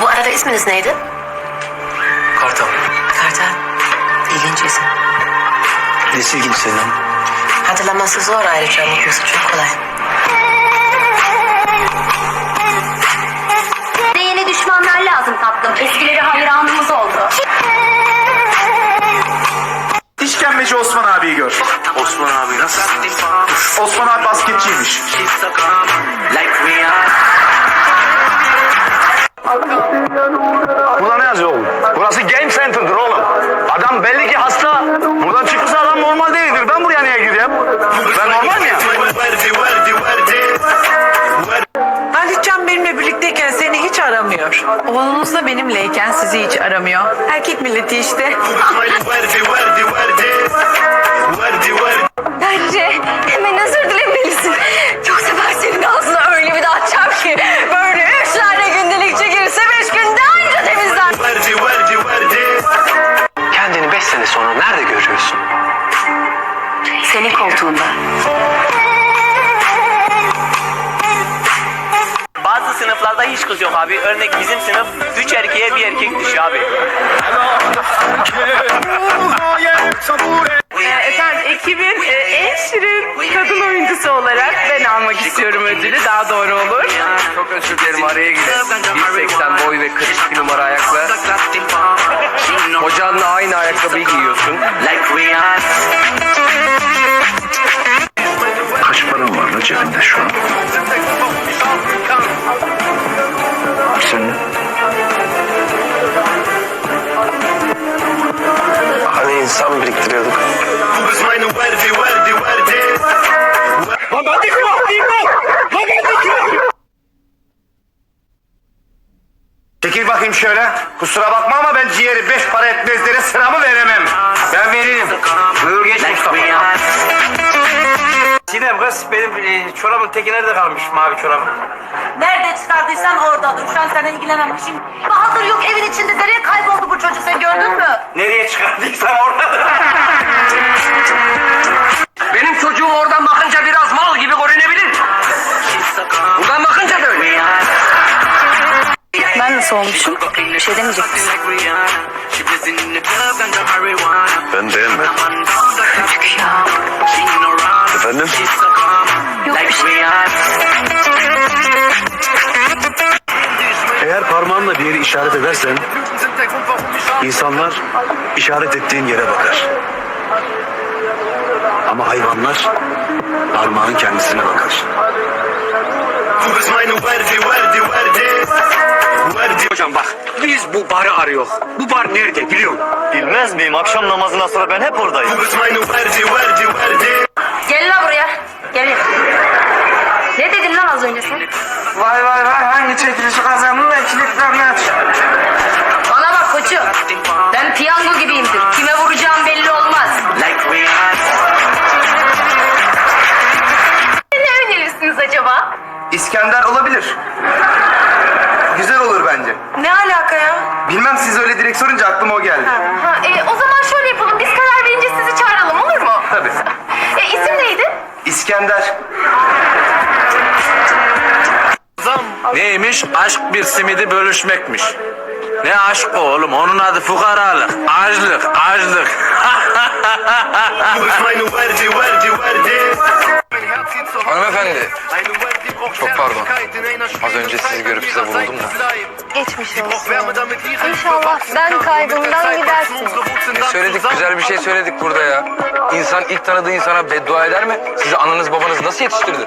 Bu arada isminiz neydi? Kartal. Kartal. İlginç isim. Nesi ilginç senin? Hatırlaması zor ayrıca unutması çok kolay. Bize yeni düşmanlar lazım tatlım. Eskileri hayranımız oldu. Oğlunuz da benimleyken sizi hiç aramıyor. Erkek milleti işte. Kız yok abi. Örnek bizim sınıf 3 erkeğe bir erkek düşüyor abi. Efendim ekibin e, en şirin kadın oyuncusu olarak ben almak istiyorum ödülü. Daha doğru olur. Çok özür dilerim araya girdim. 1.80 boy ve 42 numara ayakla. Hocanla aynı ayakkabıyı giyiyorsun. Kaç paran var lan cebinde şu an? Senin? Hani insan biriktiriyorduk. Çekil bakayım şöyle. Kusura bakma ama ben ciğeri beş para etmezlere sıramı veremem. Ben veririm. Buyur geç Mustafa. Sinem kız benim e, çorabın teki nerede kalmış mavi çorabın? Nerede çıkardıysan oradadır. Şu an seninle ilgilenemişim. Bahadır yok evin içinde. Nereye kayboldu bu çocuk sen gördün mü? Nereye çıkardıysan orada. Benim çocuğum oradan bakınca biraz mal gibi görünebilir. Buradan bakınca da öyle. Ben nasıl olmuşum? Bir şey demeyecek misin? Efendim? Şey. Eğer parmağınla bir yeri işaret edersen insanlar işaret ettiğin yere bakar. Ama hayvanlar parmağın kendisine bakar. Hocam bak biz bu barı arıyor. Bu bar nerede biliyor musun? Bilmez miyim? Akşam namazından sonra ben hep oradayım. Gel lan buraya. Gel. Ne dedin lan az önce sen? Vay vay vay hangi çekilişi kazandın da kilitlerini aç. Bana bak koçum. Ben piyango gibiyimdir. Kime vuracağım belli olmaz. Ne önerirsiniz acaba? İskender olabilir. Güzel olur bence. Ne alaka ya? Bilmem siz öyle direkt sorunca aklıma o geldi. Ha, e, İskender. Neymiş? Aşk bir simidi bölüşmekmiş. Ne aşk o oğlum? Onun adı fukaralık, açlık, açlık. Hanımefendi. Çok pardon. Az önce sizi görüp size vuruldum da. Geçmiş olsun. İnşallah ben kaybımdan gidersin. Ne söyledik? Güzel bir şey söyledik burada ya. İnsan ilk tanıdığı insana beddua eder mi? Sizi ananız babanız nasıl yetiştirdi?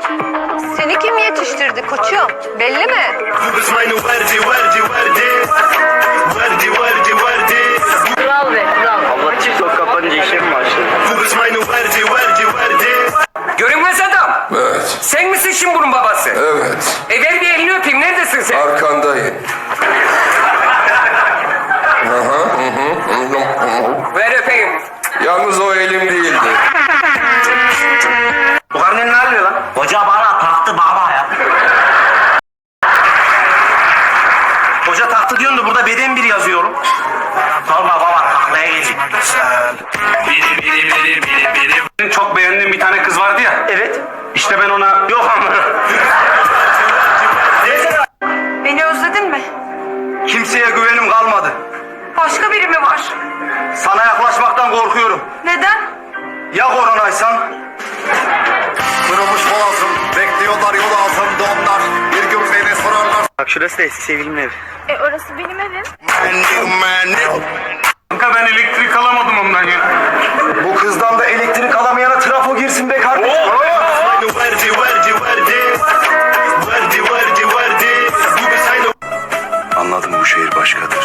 Seni kim yetiştirdi koçum? Belli mi? Kral be kral. Abla TikTok kapanınca işe mi başladı? Misin şimdi bunun babası? evet. E ver bir elini öpeyim. Neredesin sen? Arkandayım. Aha, hı hı, hı hı. Ver öpeyim. Yalnız o elim değildi. Bu karnen ne alıyor lan? Hoca bana taktı baba ya. Hoca taktı diyorsun da burada beden bir yazıyor oğlum. Sorma baba taklaya geldik. Biri biri biri biri biri. Çok beğendiğim İşte ben ona yok ama. Beni özledin mi? Kimseye güvenim kalmadı. Başka biri mi var? Sana yaklaşmaktan korkuyorum. Neden? Ya koronaysan? Kırılmış boğazım, bekliyorlar yol altında onlar. Bir gün beni sorarlar. Bak şurası da eski sevgilimin evi. E orası benim evim. Kanka ben elektrik alamadım ondan ya. Bu kızdan da elektrik alamayana trafo girsin be kardeşim. Anladım başkadır.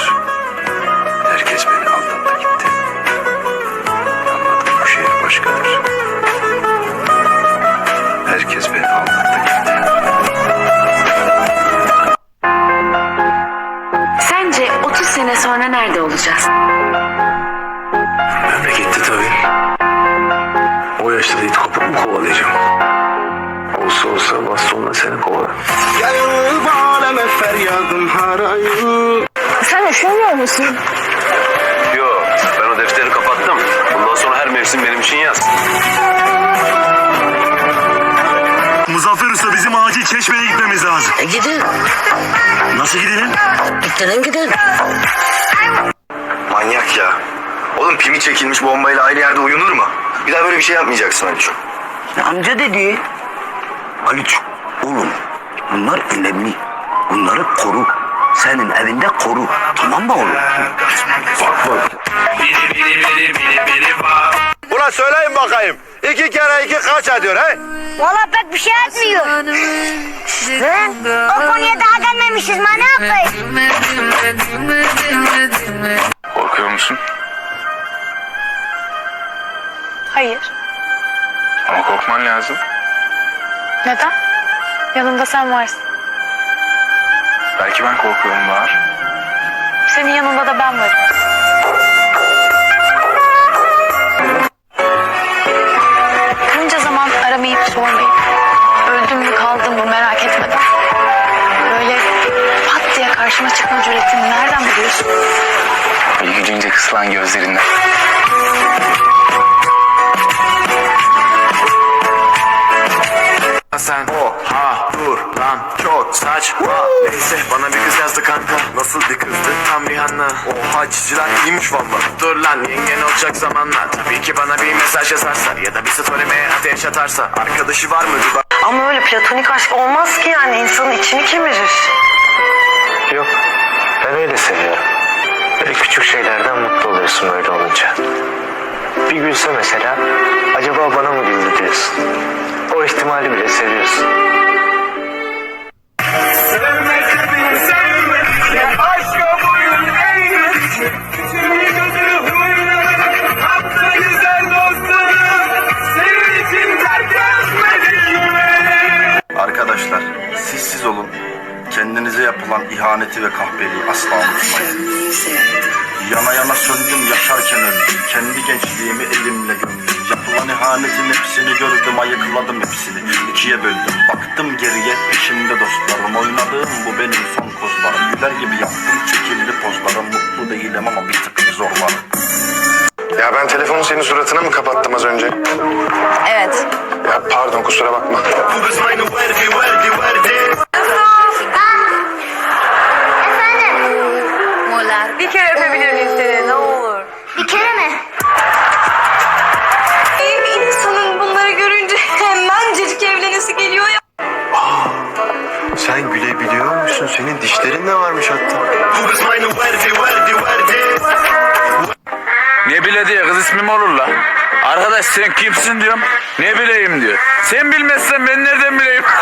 Musun? Yo ben o defteri kapattım. Bundan sonra her mevsim benim için yaz. Muzaffer Usta bizim acil çeşmeye gitmemiz lazım. E gidin. Nasıl gidelim? Gidin gidin. Manyak ya. Oğlum pimi çekilmiş bombayla aynı yerde uyunur mu? Bir daha böyle bir şey yapmayacaksın Aliço. Amca dedi. Aliço, oğlum bunlar önemli. Bunları koru. Senin evinde koru. Tamam mı oğlum? Bak bak. Biri biri biri biri biri bak. Ulan söyleyin bakayım. İki kere iki kaç ediyor he? Valla pek bir şey etmiyor. Lan o konuya daha gelmemişiz manyak bey. Korkuyor musun? Hayır. Ama korkman lazım. Neden? Yanımda sen varsın. Belki ben korkuyorum Bahar. Senin yanında da ben varım. Bunca zaman aramayıp sormayıp öldüm mü kaldım mı merak etmeden böyle pat diye karşıma çıkma cüretini nereden buluyorsun? İlgi gülünce kısılan gözlerinden. Sen. O ha dur lan çok saçma. Neyse bana bir kız yazdı kanka. Nasıl bir kızdı? Tam Rihanna. Oha çiziler iyiymiş valla Dur lan yengen olacak zamanla Tabii ki bana bir mesaj yazarsa Ya da bir story'me ateş atarsa Arkadaşı var mı? Bak. Ama öyle platonik aşk olmaz ki yani. İnsanın içini kemirir. Yok. Ben öyle seviyorum. Böyle küçük şeylerden mutlu oluyorsun öyle olunca. Bir gülse mesela acaba bana mı güldü? diyorsun. İhtimali bile seviyorsun. Arkadaşlar siz siz olun. Kendinize yapılan ihaneti ve kahpeliği asla unutmayın. Yana yana söndüm yaşarken öldüm. Kendi gençliğimi elimle gömdüm. Yapılan ihanetin hepsini gördüm ayıkladım hepsini. İkiye böldüm baktım geriye peşimde dostlarım. Oynadığım bu benim son kozlarım. Güler gibi yaptım çekildi pozlarım. Mutlu değilim ama bir tık zorlarım. Ya ben telefonu senin suratına mı kapattım az önce? Evet. Ya pardon kusura bakma. Eşlerin de varmış hatta. Ne bile diye kız ismim olur la. Arkadaş sen kimsin diyorum. Ne bileyim diyor. Sen bilmezsen ben nereden bileyim?